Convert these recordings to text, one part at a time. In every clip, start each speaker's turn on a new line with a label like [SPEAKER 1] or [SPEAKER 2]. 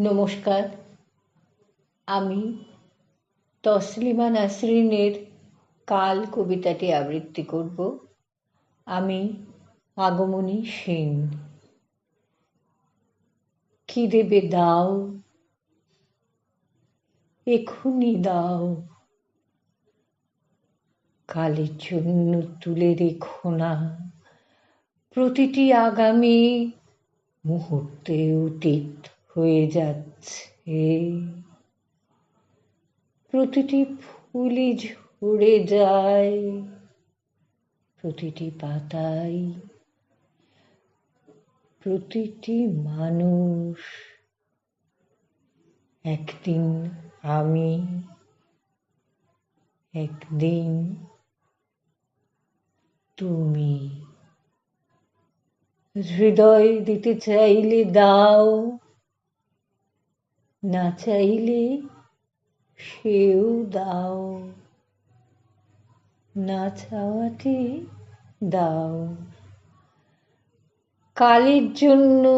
[SPEAKER 1] নমস্কার। আমি তসলিমা নাসরিনের কাল কবিতাটি আবৃত্তি করব। আমি আগমনী সেন। কি দেবে দাও? এখুনি দাও। কালের জন্য তুলে রেখো না। প্রতিটি আগামী মুহূর্তে অতীত হয়ে যাচ্ছে। প্রতিটি ফুলই ঝরে যায়, প্রতিটি পাতায় প্রতিটি মানুষ। একদিন আমি, একদিন তুমি। হৃদয় দিতে চাইলে দাও। না চাইলে সেও দাও। না চাওয়াতে দাও। কালের জন্য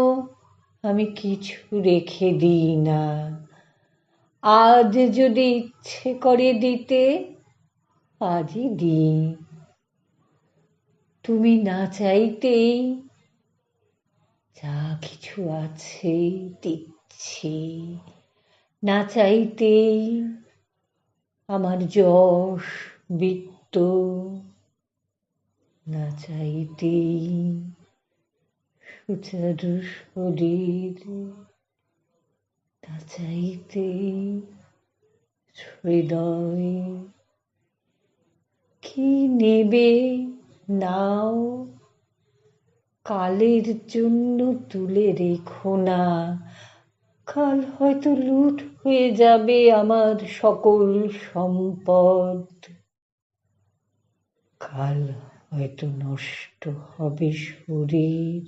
[SPEAKER 1] আমি কিছু রেখে দিই না। আজ যদি ইচ্ছে করে দিতে, আজই দিই। তুমি না চাইতেই যা কিছু আছে দিচ্ছি না চাইতেই আমার যশ বৃত্ত না চাইতেই সুচারু শরীর না চাইতেই হৃদয়। কি নেবে নাও? কালের জন্য তুলে রেখো না। কাল হয়তো লুট হয়ে যাবে আমার সকল সম্পদ। কাল হয়তো নষ্ট হবে শরীর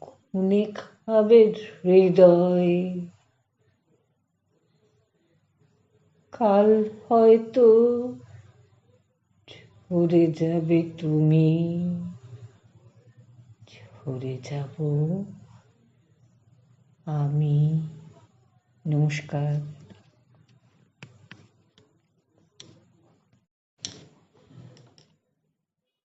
[SPEAKER 1] খুনে খাবে হৃদয়। কাল হয়তো ঝরে যাবে তুমি, ঝরে যাব আমি নমস্কার